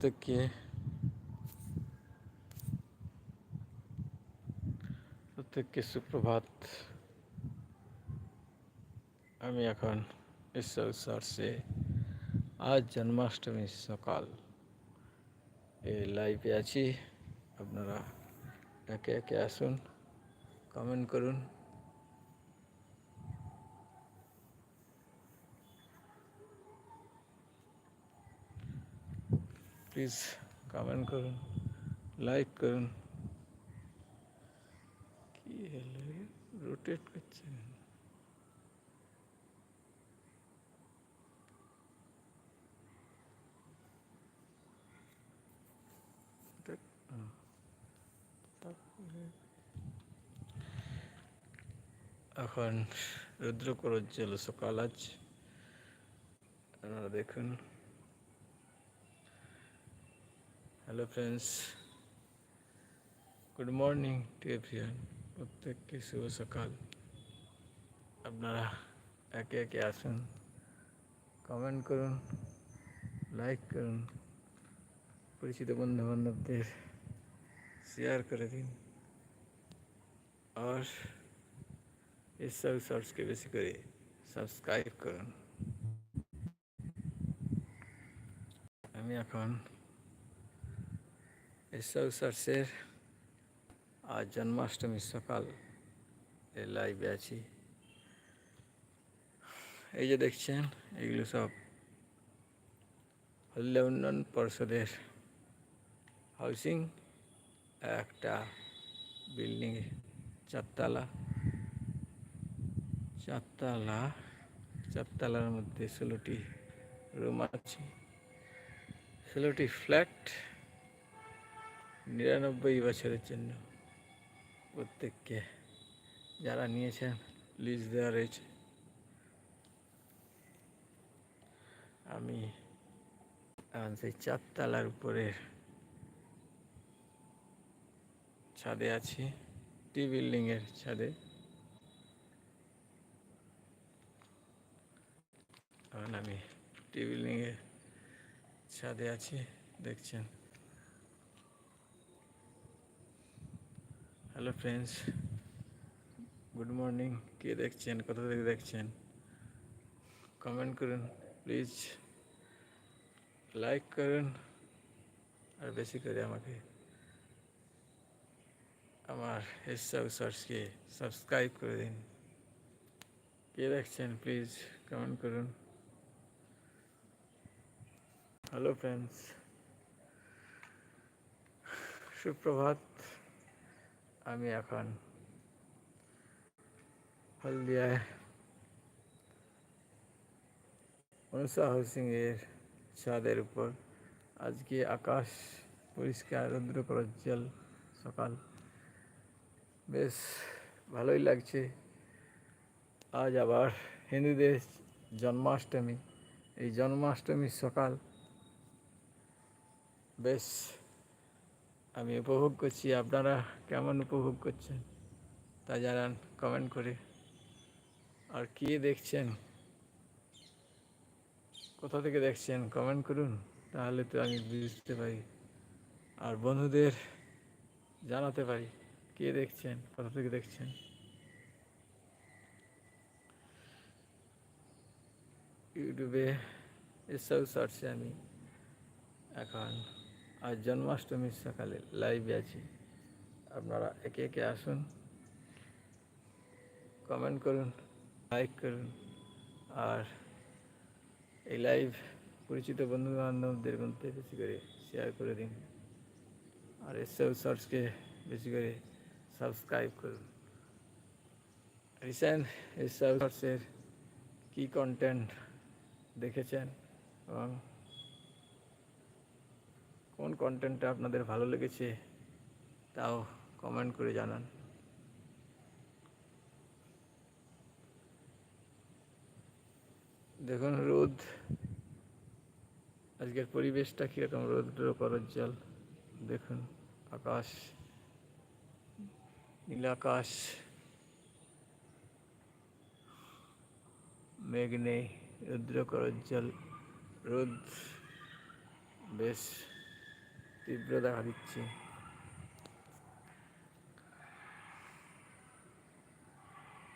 প্রত্যেককে প্রত্যেককে সুপ্রভাত আমি এখন ঈশ্বর সার্সে আজ জন্মাষ্টমীর সকাল এই লাইভে আছি আপনারা একে একে আসুন কমেন্ট করুন প্লিজ কমেন্ট করুন লাইক করুন। কি হলো? রোটেট করছে কেন? দেখ, আহ, এখন রুদ্রকরজ্জ্বল সকাল আজ। আপনারা দেখুন। Hello friends good morning to everyone প্রত্যেককে শুভ সকাল আপনারা একে একে আসুন কমেন্ট করুন লাইক করুন পরিচিত বন্ধু বান্ধবদের শেয়ার করে দিন আর এসব শর্টসকে বেশি করে সাবস্ক্রাইব করুন আমি এখন এসব শর্টসের আজ জন্মাষ্টমীর সকাল এ লাইভে আছি। এই যে দেখছেন, এগুলো সব হল্লে উন্নয়ন পর্ষদের হাউসিং একটা বিল্ডিং চারতলা। চারতলা, চারতলার মধ্যে ষোলোটি রুম আছে। ষোলোটি ফ্ল্যাট নিরানব্বই বছরের জন্য প্রত্যেককে যারা নিয়েছেন লিজ দেওয়া রয়েছে। আমি এখন সেই চারতলার উপরের ছাদে আছি, টি বিল্ডিংয়ের ছাদে। এখন আমি টি বিল্ডিংয়ের ছাদে আছি, দেখছেন। হ্যালো ফ্রেন্ডস গুড মর্নিং কে দেখছেন? কোথা থেকে দেখছেন? কমেন্ট করুন প্লিজ লাইক করুন, আর বেশি করে আমাকে আমার সার্চকে সাবস্ক্রাইব করে দিন। কে দেখছেন? প্লিজ কমেন্ট করুন। হ্যালো ফ্রেন্ডস সুপ্রভাত। আমি এখন হলদিয়ায় মনসা হাউসিংয়ের ছাদের উপর। আজকে আকাশ পরিষ্কার রৌদ্র প্রজ্জ্বল সকাল। বেশ ভালোই লাগছে। আজ আবার হিন্দুদের জন্মাষ্টমী। এই জন্মাষ্টমীর সকাল বেশ আমি উপভোগ করছি। আপনারা কেমন উপভোগ করছেন? তা জানান কমেন্ট করে। আর কি দেখছেন? কোথা থেকে দেখছেন? কমেন্ট করুন, তাহলে তো আমি বুঝতে পারি। আর বন্ধুদের জানাতে পারি, কে দেখছেন, কোথা থেকে দেখছেন? ইউটিউবে এসব সার্চে আমি এখন। আজ জন্মাষ্টমীর সকালে লাইভে আছি। আপনারা একে একে আসুন কমেন্ট করুন লাইক করুন। আর এই লাইভ পরিচিত বন্ধু বান্ধবদের মধ্যে বেশি করে শেয়ার করে দিন। আর এসব শর্টসকে বেশি করে সাবস্ক্রাইব করুন। রিসেন্ট এসব শর্টসের কী কন্টেন্ট দেখেছেন এবং কন্টেন্টটা আপনাদের ভালো লেগেছে, তাও কমেন্ট করে জানান। দেখুন রোদ, আজকের পরিবেশটা কীরকম রৌদ্র করজ্জ্বল দেখুন আকাশ, নীল আকাশ, মেঘ নেই রৌদ্র করজ্জ্বল রোদ, বেশ। তীব্র দেখা দিচ্ছে।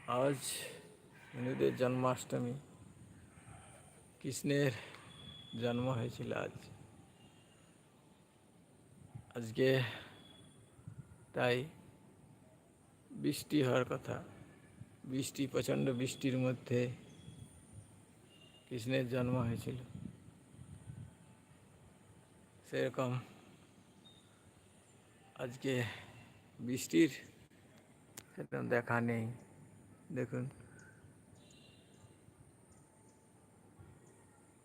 আজ হিন্দুদের জন্মাষ্টমী। কৃষ্ণের জন্ম হয়েছিল আজ। আজকে তাই বৃষ্টি হওয়ার কথা। বৃষ্টি, প্রচণ্ড বৃষ্টির মধ্যে কৃষ্ণের জন্ম হয়েছিল। সেরকম আজকে বৃষ্টির, সেরকম দেখা নেই। দেখুন।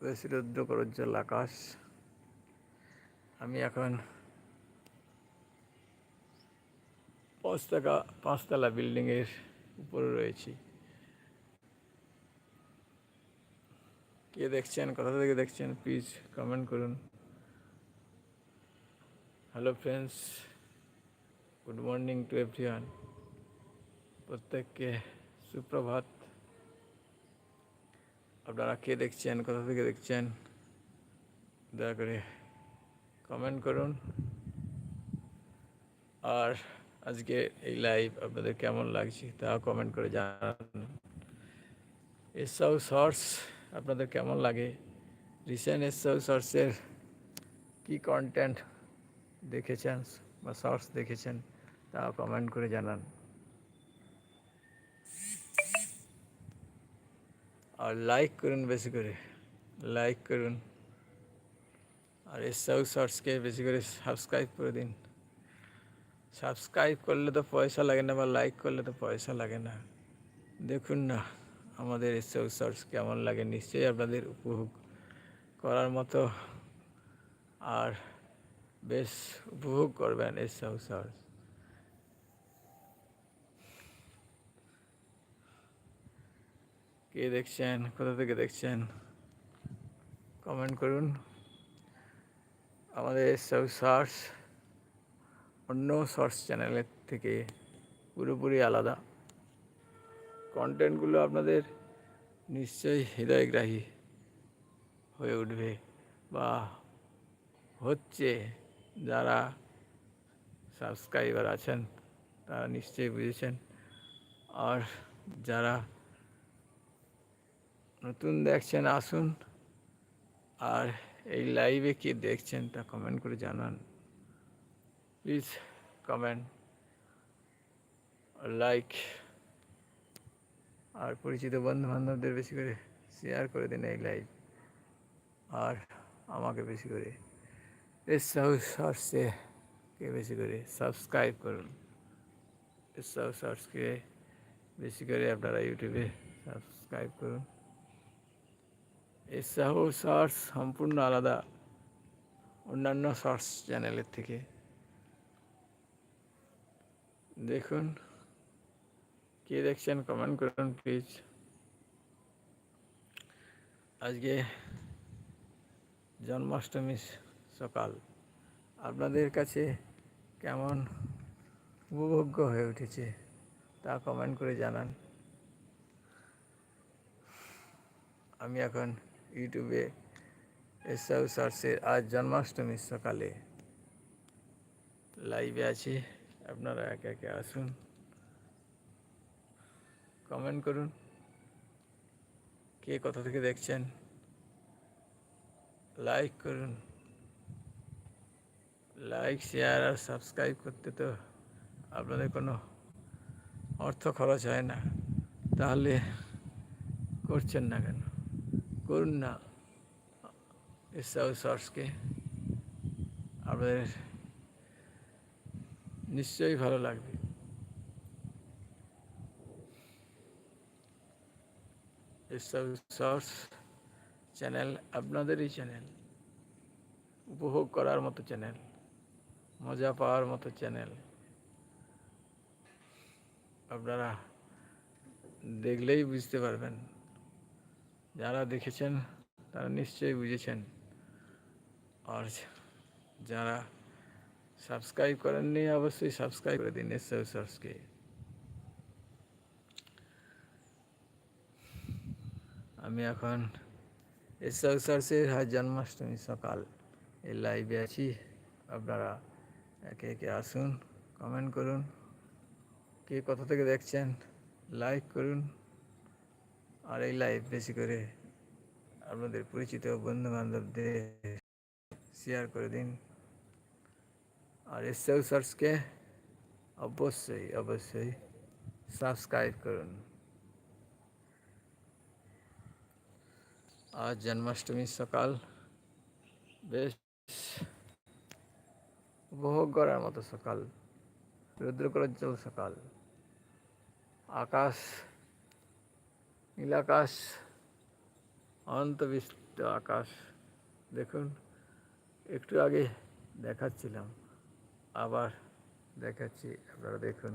বেশ করজ্জ্বল আকাশ। আমি এখন পাঁচতলা পাঁচতলা বিল্ডিংয়ের উপরে রয়েছি। কে দেখছেন? কোথা থেকে দেখছেন? প্লিজ কমেন্ট করুন। Hello friends good morning to everyone প্রত্যেককে সুপ্রভাত। আপনারা কে দেখছেন? কোথা থেকে দেখছেন? দয়া করে কমেন্ট করুন। আর আজকে এই লাইভ আপনাদের কেমন লাগছে তা কমেন্ট করে জানান। এসব শর্টস আপনাদের কেমন লাগে? রিসেন্ট এসব শর্টসের কী কন্টেন্ট দেখেছেন বা শর্টস দেখেছেন? তা কমেন্ট করে জানান। আর লাইক করুন বেশি করে লাইক করুন। আর এসব শর্টসকে বেশি করে সাবস্ক্রাইব করে দিন। সাবস্ক্রাইব করলে তো পয়সা লাগে না বা লাইক করলে তো পয়সা লাগে না। দেখুন না, আমাদের এসব শর্টস কেমন লাগে, নিশ্চয়ই আপনাদের উপভোগ করার মতো। আর বেশ উপভোগ করবেন এসব শর্টস কে দেখছেন? কোথা থেকে দেখছেন? কমেন্ট করুন। আমাদের সব শর্টস অন্য শর্টস চ্যানেলের থেকে পুরোপুরি আলাদা। কন্টেন্টগুলো আপনাদের নিশ্চয়ই হৃদয়গ্রাহী হয়ে উঠবে বা হচ্ছে যারা সাবস্ক্রাইবার আছেন, তারা নিশ্চয়ই বুঝেছেন। আর যারা নতুন দেখছেন, আসুন। আর এই লাইভে কি দেখছেন তা কমেন্ট করে জানান। প্লিজ কমেন্ট লাইক আর পরিচিত বন্ধু বান্ধবদের বেশি করে শেয়ার করে দিন এই লাইভ আর আমাকে বেশি করে শর্টসে কে বেশি করে সাবস্ক্রাইব করুন। এসব শর্টসকে বেশি করে আপনারা ইউটিউবে সাবস্ক্রাইব করুন। এসব শর্টস সম্পূর্ণ আলাদা। অন্যান্য শর্টস চ্যানেলের থেকে। দেখুন, কে দেখছেন কমেন্ট করুন, প্লিজ। আজকে জন্মাষ্টমী সকাল। আপনাদের কাছে কেমন উপভোগ্য হয়ে উঠেছে তা কমেন্ট করে জানান। আমি এখন ইউটিউবে এসব সার্চের আজ জন্মাষ্টমীর সকালে লাইভে আছি। আপনারা একে একে আসুন। কমেন্ট করুন। কে কোথা থেকে দেখছেন? লাইক করুন। লাইক, শেয়ার আর সাবস্ক্রাইব করতে তো আপনাদের কোনো অর্থ খরচ হয় না। তাহলে করছেন না কেন? করুন না। এসব শর্টসকে আপনাদের নিশ্চয়ই ভালো লাগবে। এসব শর্টস চ্যানেল আপনাদেরই চ্যানেল। উপভোগ করার মতো চ্যানেল, মজা পাওয়ার মতো চ্যানেল। আপনারা দেখলেই বুঝতে পারবেন। যারা দেখেছেন, তারা নিশ্চয়ই বুঝেছেন। আর যারা সাবস্ক্রাইব করেননি, অবশ্যই সাবস্ক্রাইব করে দিন এসব শর্টসকে আমি এখন এসব শর্টসের আজ জন্মাষ্টমী সকাল। এই লাইভে আছি। আপনারা একে একে আসুন কমেন্ট করুন। কে কোথা থেকে দেখছেন লাইক করুন। আর এই লাইভ বেশি করে আপনাদের পরিচিত বন্ধু বান্ধবদের শেয়ার করে দিন। আর এসেও সার্চকে অবশ্যই অবশ্যই সাবস্ক্রাইব করুন। আজ জন্মাষ্টমীর সকাল, বেশ উপভোগ করার মতো সকাল, রুদ্রকরজ্জ্বল সকাল। আকাশ নীলাকাশ অনন্তবিষ্ট আকাশ। দেখুন, একটু আগে দেখাচ্ছিলাম, আবার দেখাচ্ছি, আপনারা দেখুন।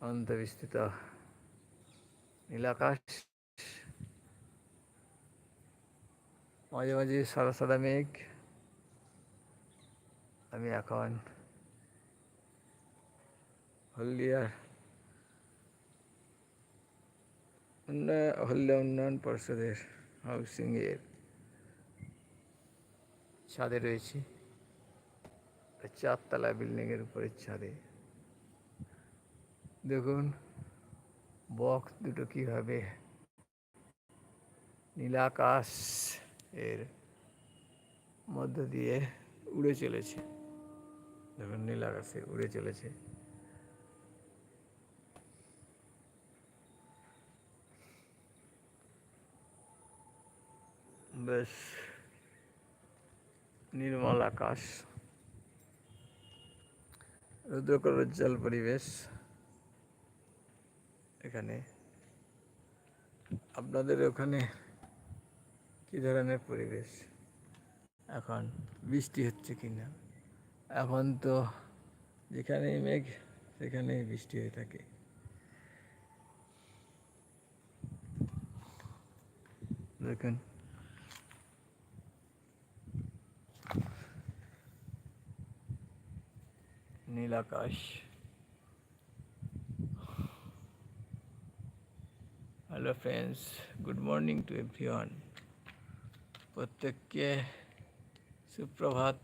অন্তবিস্তৃত নীলাকাশ। মাঝে মাঝে সাদা সাদা মেঘ। আমি এখন হলদিয়ার হলদিয়া উন্নয়ন পরিষদের হাউসিংয়ের ছাদে রয়েছে। চারতলা বিল্ডিংয়ের উপরের ছাদে। দেখুন বক্স দুটো কীভাবে নীলাকাশ এর মধ্য দিয়ে উড়ে চলেছে। দেখুন নীলাকাশে উড়ে চলেছে। বেশ নির্মল আকাশ রুদ্রকর উজ্জ্বল পরিবেশ। এখানে আপনাদের ওখানে কী ধরনের পরিবেশ? এখন বৃষ্টি হচ্ছে কি না এখন তো যেখানেই মেঘ সেখানেই বৃষ্টি হয়ে থাকে। দেখুন নীল আকাশ hello friends good morning to everyone প্রত্যেককে সুপ্রভাত।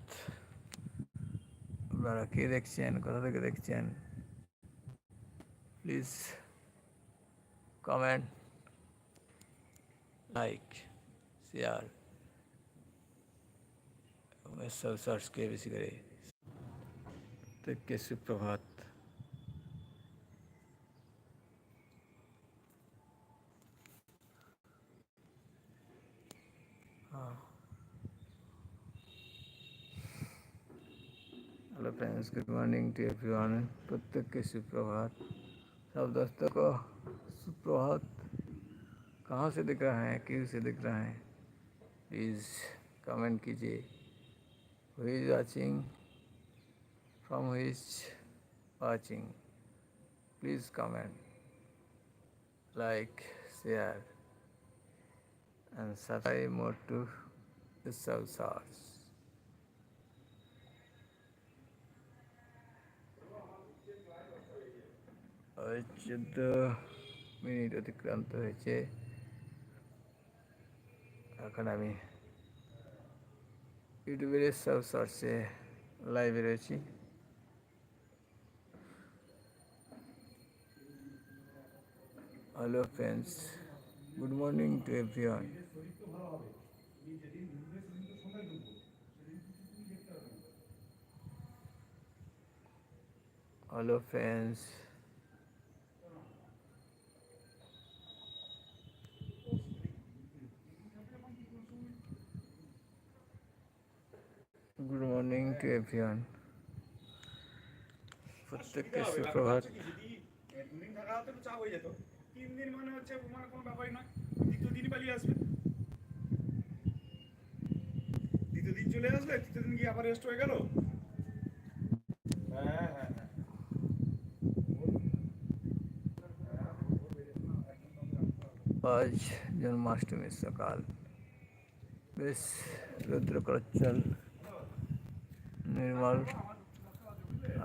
আপনারা কে দেখছেন? কোথা থেকে দেখছেন? প্লিজ কমেন্ট লাইক শেয়ার সব সার্চকে বেশি করে। के सुप्रभात hello friends good morning to everyone प्रत्येक के सुप्रभात सब दोस्तों को सुप्रभात। कहाँ से दिख रहा है? क्यों से दिख रहा है? प्लीज़ कमेंट कीजिए। Who is watching from which watching. Please comment, like, share, and subscribe more to the source. চোদ্দ মিনিট অতিক্রান্ত হয়েছে এখন আমি ইউটিউবের সব সর্সে hello friends good morning to everyone hello friends good morning to everyone প্রত্যেককে সুপ্রভাত দুদিন থাকা হতো একটু চাপ হয়ে যেত তিন দিন মানে হচ্ছে মানে কোনো ব্যাপারই নয় দ্বিতীয় দিনই পালিয়ে আসবে। দ্বিতীয় দিন চলে আসবে তৃতীয় দিন গিয়ে আবার রেস্ট হয়ে গেল? হ্যাঁ হ্যাঁ হ্যাঁ। আজ জন্মাষ্টমীর সকাল। বেশ রুদ্রকরচ্ছল নির্মল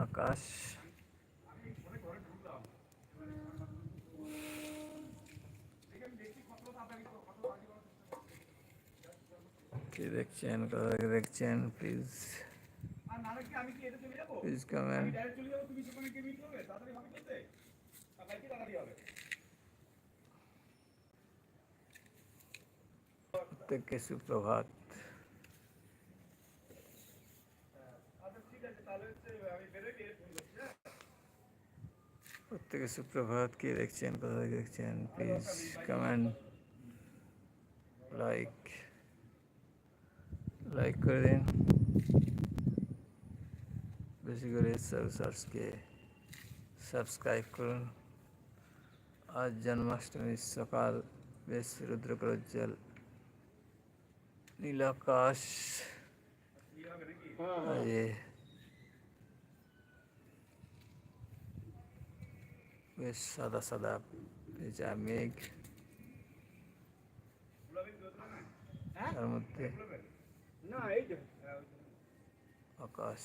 আকাশ। কি দেখছেন কোথা থেকে দেখছেন প্লিজ আর নাহলে কি আমি কি এটা চলে যাবো প্লিজ আমি কমেন্ট ডাইরেক্ট চলে যাবো তুমি সেখানে কে মিট করবে তাড়াতাড়ি ভাবে করতে আর বাইকে টাকা দিয়ে হবে প্রত্যেককে সুপ্রভাত আচ্ছা ঠিক আছে তাহলে হচ্ছে আমি বেরোই গিয়ে ফোন করছি হ্যাঁ প্রত্যেকে সুপ্রভাত কে দেখছেন কোথা থেকে দেখছেন প্লিজ কমেন্ট লাইক লাইক করে দিন। বেশি করে সার্চকে সাবস্ক্রাইব করুন। আজ জন্মাষ্টমীর সকাল বেশ রুদ্রপ্রজ্জ্বল নীলাকাশ। বেশ সাদা সাদা ভেজা মেঘ। তার মধ্যে আকাশ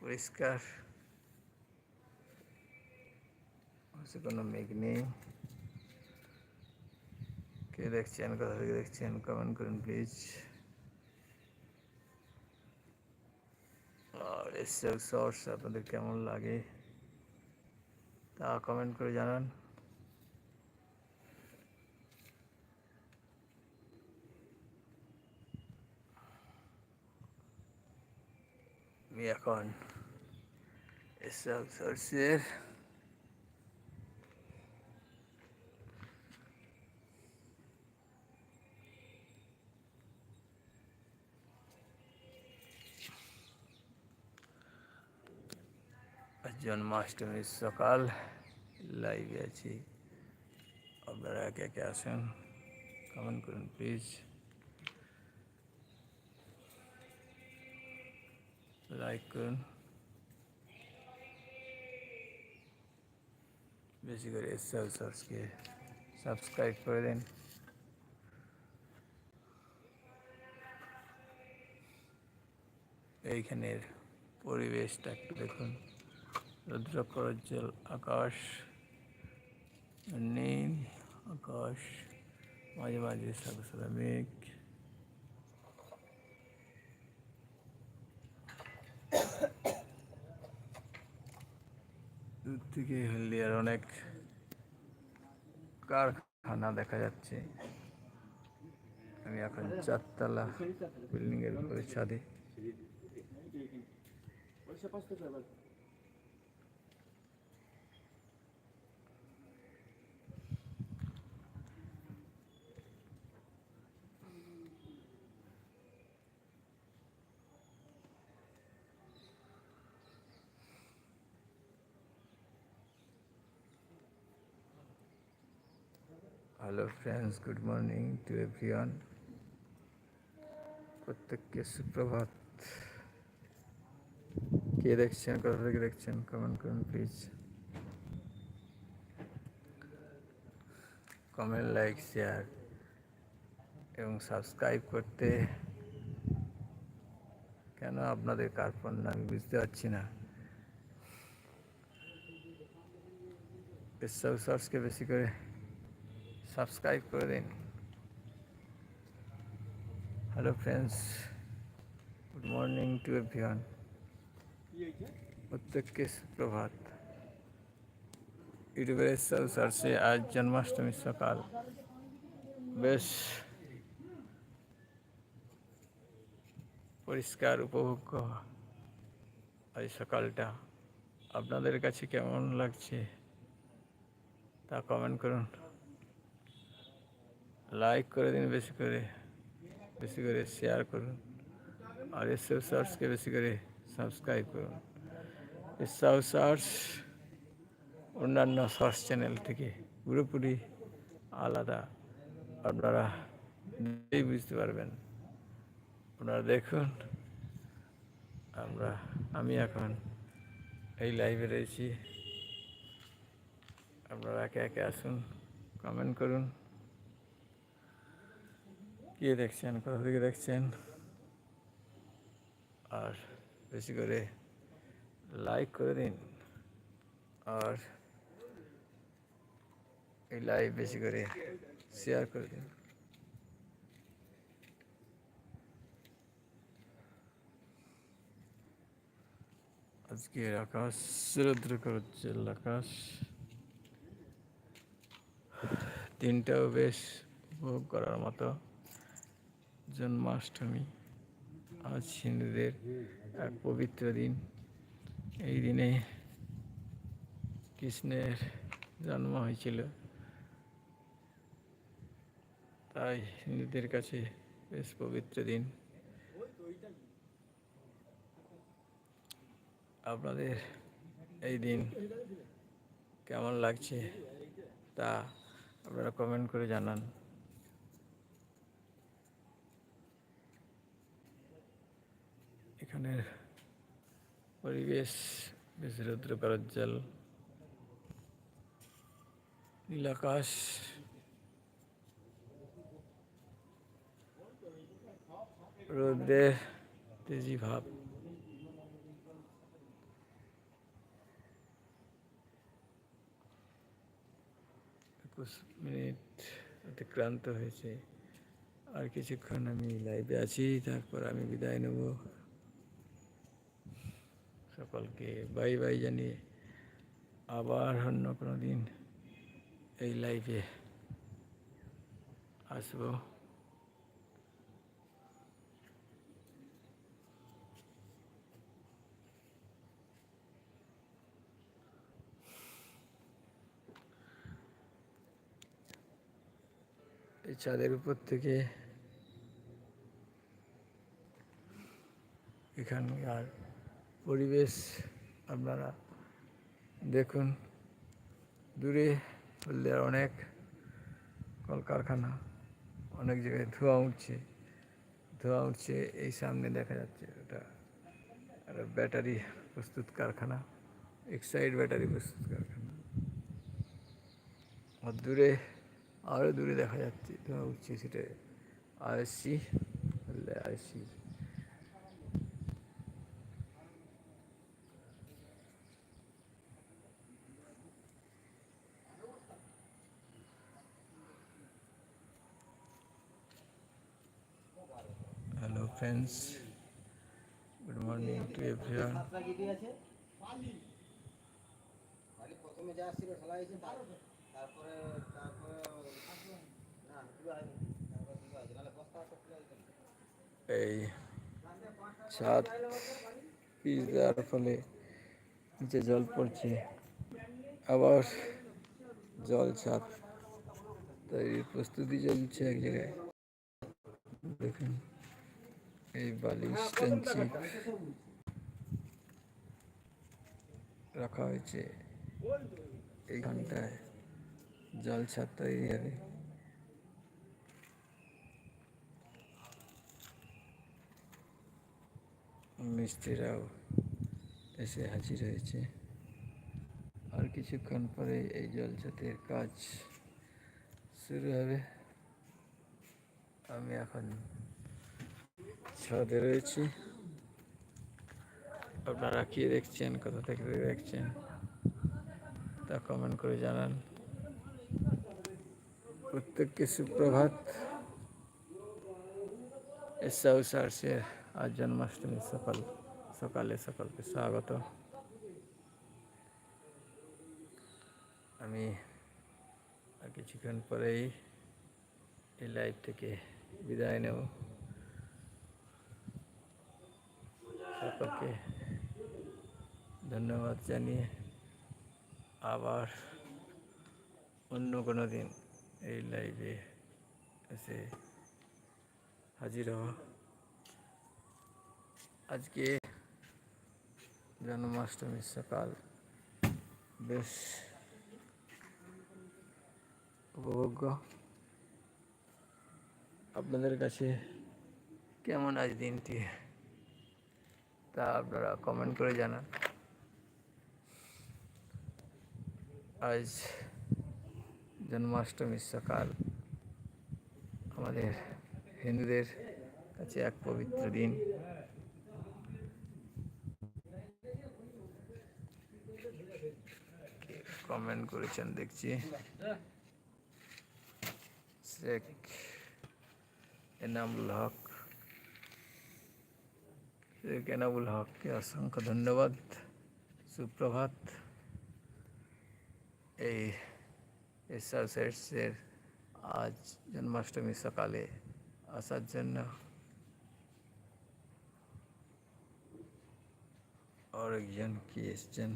পরিষ্কার কোনো মেঘ নেই কে দেখছেন কোথা থেকে দেখছেন কমেন্ট করুন প্লিজ আর এসব শর্টস আপনাদের কেমন লাগে? তা কমেন্ট করে জানান। আমি এখন আজ জন্মাষ্টমীর সকাল লাইভে আছি। আপনারা একে একে আসুন কমেন্ট করুন প্লিজ লাইক করুন বেশি করে এসএল সার্চকে সাবস্ক্রাইব করে দিন এইখানের পরিবেশটা একটু দেখুন। রুদ্রপ্রজ্জ্বল আকাশ, নীল আকাশ, মাঝে মাঝে সাদা সাদা মেঘ দূর থেকে হলদিয়ার অনেক কারখানা দেখা যাচ্ছে। আমি এখন চারতলা বিল্ডিং এর উপরে ছাদে। Hello friends good morning to everyone প্রত্যেককে সুপ্রভাত। কে দেখছেন? কোথা থেকে দেখছেন? কমেন্ট করুন প্লিজ কমেন্ট লাইক শেয়ার এবং সাবস্ক্রাইব করতে কেন আপনাদের কার্পণ আমি বুঝতে পারছি না। এসব সার্চকে বেশি করে সাবস্ক্রাইব করে দিন। Hello friends good morning to everyone প্রত্যেককে সুপ্রভাত। ইউটিউবের সার্চে আজ জন্মাষ্টমীর সকাল। বেশ পরিষ্কার, উপভোগ্য। আজ সকালটা আপনাদের কাছে কেমন লাগছে তা কমেন্ট করুন। লাইক করে দিন বেশি করে বেশি করে শেয়ার করুন। আর এসব সার্চকে বেশি করে সাবস্ক্রাইব করুন। এসব সার্চ অন্যান্য সার্চ চ্যানেল থেকে পুরোপুরি আলাদা। আপনারা বুঝতে পারবেন। আপনারা দেখুন, আমরা, আমি এখন এই লাইভে রয়েছি। আপনারা একে একে আসুন কমেন্ট করুন। কে দেখছেন? কোথা থেকে দেখছেন? আর বেশি করে লাইক করে দিন। আর এই লাইভ বেশি করে শেয়ার করে দিন। আজকের আকাশ রুদ্রকর উজ্জ্বল আকাশ। দিনটাও বেশ উপভোগ করার মতো। জন্মাষ্টমী। আজ হিন্দুদের এক পবিত্র দিন। এই দিনে কৃষ্ণের জন্ম হয়েছিল। তাই হিন্দুদের কাছে বেশ পবিত্র দিন। আপনাদের এই দিন কেমন লাগছে তা আপনারা কমেন্ট করে জানান। এখানের পরিবেশ, বেশ রৌদ্র করজ্জ্বল নীলাকাশ রোদের তেজি ভাব। একুশ মিনিট অতিক্রান্ত হয়েছে। আর কিছুক্ষণ আমি লাইভে আছি, তারপর আমি বিদায় নেব। সকলকে বাই বাই জানিয়ে আবার অন্য কোনো দিন এই লাইফে আসব। এই ছাদের উপর থেকে এখানকার পরিবেশ আপনারা দেখুন। দূরে হলদিয়ার অনেক কলকারখানা, অনেক জায়গায় ধোঁয়া উঠছে। ধোঁয়া উঠছে, এই সামনে দেখা যাচ্ছে ওটা একটা ব্যাটারি প্রস্তুত কারখানা, এক্সাইড ব্যাটারি প্রস্তুত কারখানা। আর দূরে আরও দূরে দেখা যাচ্ছে, ধোঁয়া উঠছে সেটা RSC RSC hello friends good morning to everyone প্রথমে যা তারপরে এই ছাদ, পিচ দেওয়ার ফলে নিচে জল পড়ছে। আবার জল ছাদ তাই প্রস্তুতি চলছে এক জায়গায়। দেখুন। এই বালি স্টেনচিপ রাখা হয়েছে এইখানটায় জল ছাদ তৈরি হবে মিস্ত্রিরাও এসে হাজির হয়েছে। আর কিছুক্ষণ পরে এই জলছাতের কাজ শুরু হবে। আমি এখন ছাদে রয়েছি। আপনারা কি দেখছেন, কোথা থেকে দেখছেন, তা কমেন্ট করে জানান। প্রত্যেককে সুপ্রভাত এসাউ সার্সের আজ জন্মাষ্টমী সকাল, সকালে সকলকে স্বাগত। আমি কিছুক্ষণ পরেই এই লাইভ থেকে বিদায় নেব। সকলকে ধন্যবাদ জানিয়ে আবার অন্য কোনো দিন এই লাইভে এসে হাজির হওয়া আজকে জন্মাষ্টমীর সকাল বেশ উপভোগ্য আপনাদের কাছে কেমন আজ দিনটি তা আপনারা কমেন্ট করে জানান। আজ জন্মাষ্টমীর সকাল। আমাদের হিন্দুদের কাছে এক পবিত্র দিন। কমেন্ট করেছেন দেখছি। শেখ এনামুল হক। এনামুল হককে অসংখ্য ধন্যবাদ, সুপ্রভাত। এই এসআর সেটসের আজ জন্মাষ্টমী সকালে আসার জন্য আরেকজন কি এসছেন?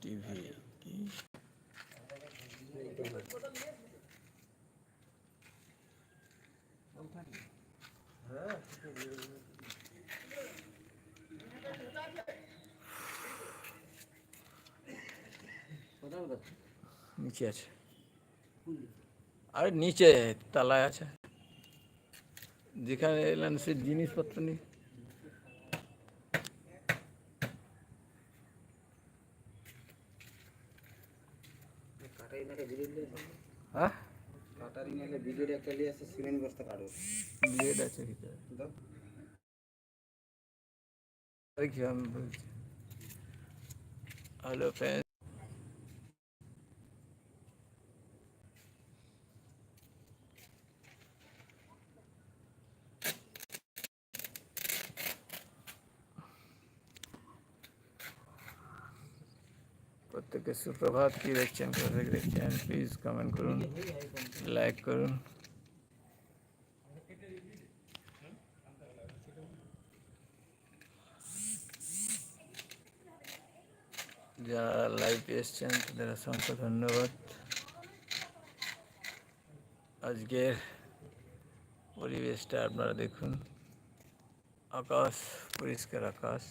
টিভি। নিচে আছে। আরে নিচে তালায় আছে। যেখানে এলেন সে জিনিসপত্র নেই কাটারি নালে বিলেট লিয়ে হ্যাঁ? কাটারি নালে বিলেট একটা লিয়ে আসে সিমেন্ট বস্তা কাটো ব্লেড আছে ভিতরে দাও দেখি আমি বলছি হ্যালো ফ্রেন্ড প্রত্যেকে সুপ্রভাত কি দেখছেন কোথা থেকে দেখছেন প্লিজ কমেন্ট করুন লাইক করুন যারা লাইভে এসছেন তাদের অসংখ্য ধন্যবাদ আজকের পরিবেশটা আপনারা দেখুন আকাশ পরিষ্কার আকাশ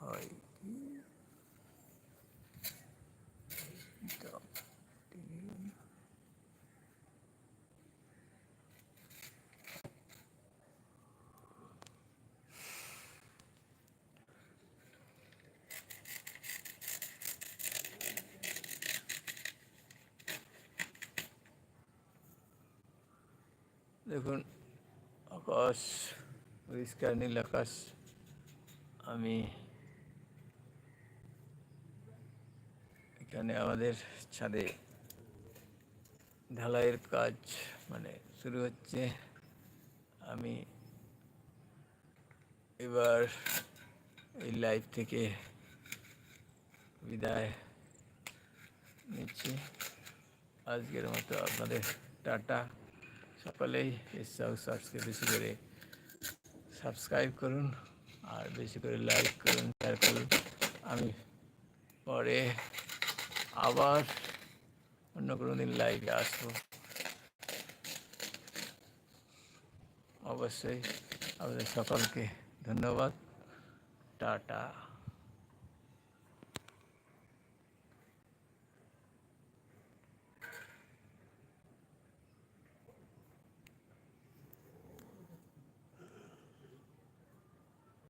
হয় কি? দাও, দিন। দেখুন আকাশ পরিষ্কার নীল আকাশ আমি এখানে আমাদের ছাদে ঢালাইয়ের কাজ মানে শুরু হচ্ছে। আমি এবার এই লাইফ থেকে বিদায় নিচ্ছি। আজকের মতো আপনাদের টাটা। সকলেই এসব শর্টসকে বেশি করে সাবস্ক্রাইব করুন আর বেশি করে লাইক করুন শেয়ার করুন। আমি পরে আবার অন্য কোনো দিন লাইভে আসব। অবশ্যই আপনাদের সকলকে ধন্যবাদ। টাটা।